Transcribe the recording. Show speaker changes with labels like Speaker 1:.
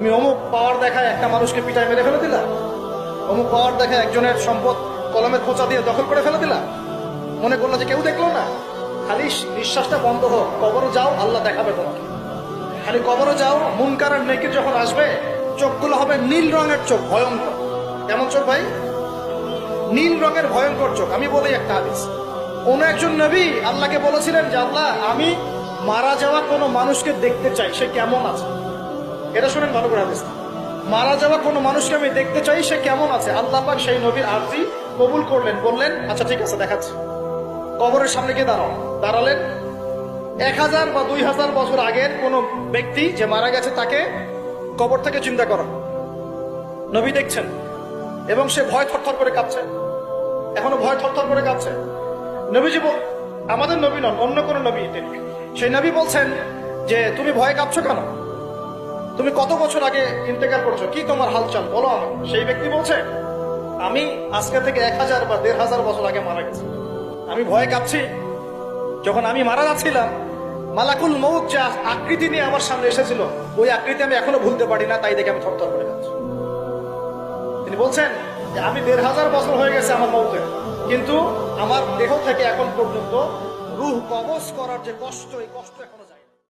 Speaker 1: তুমি অমুক পাওয়ার দেখায় একটা মানুষকে পিটায় মেরে ফেলে দিলা? অমুক পাওয়ার দেখায় একজনের সম্পদ কলমের খোঁচা দিয়ে দখল করে ফেলে দিলা? মনে করল যে কেউ দেখল না? খালি নিঃশ্বাসটা বন্ধ হোক কবরও যাও, আল্লাহ দেখাবে তোমাকে। খালি কবরও যাও, মুনকার আর নেকির যখন আসবে, চোখগুলো হবে নীল রঙের চোখ, ভয়ঙ্কর। কেমন চোখ ভাই? নীল রঙের ভয়ঙ্কর চোখ। আমি বলি একটা হাদিস। কোন একজন নবী আল্লাহকে বলেছিলেন যে, আল্লাহ, আমি মারা যাওয়া কোনো মানুষকে দেখতে চাই, সে কেমন আছে? এটা শুনেন ভালো করে হাদিস মারা যাওয়া কোনো মানুষকে আমি দেখতে চাই, সে কেমন আছে? আল্লাহ পাক সেই নবীর আর্জি কবুল করলেন, বললেন আচ্ছা ঠিক আছে, দেখাচ্ছি। কবরের সামনে গিয়ে দাঁড়াও। দাঁড়ালেন এক হাজার বা দুই হাজার বছর আগের কোন ব্যক্তি যে মারা গেছে তাকে কবর থেকে চিন্তা করো। নবী দেখছেন এবং সে ভয় থরথর করে কাঁপছে। এখনও ভয় থরথর করে কাঁপছে। নবীজি বল, আমাদের নবী নন, অন্য কোন নবী তিনি সেই নবী বলছেন যে, তুমি ভয়ে কাঁপছো কেন? তুমি কত বছর আগে ইন্তেকার করছ? কি তোমার হালচাল? বলো আমাকে। সেই ব্যক্তি বলছে, আমি আজকে থেকে এক হাজার বা দেড় হাজার বছর আগে মারা গেছি। আমি ভয়ে কাঁপছি। যখন আমি মারা যাচ্ছিলাম, মালাকুল মৌত যে আকৃতি নিয়ে আমার সামনে এসেছিল, ওই আকৃতি আমি এখনও ভুলতে পারি না, তাই দেখে আমি থরথর করে যাচ্ছি তিনি বলছেন যে আমি দেড় হাজার বছর হয়ে গেছে আমার মৌতে কিন্তু আমার দেহ থেকে এখন পর্যন্ত রুহ কবজ করার যে কষ্ট, এই কষ্ট এখনও যায়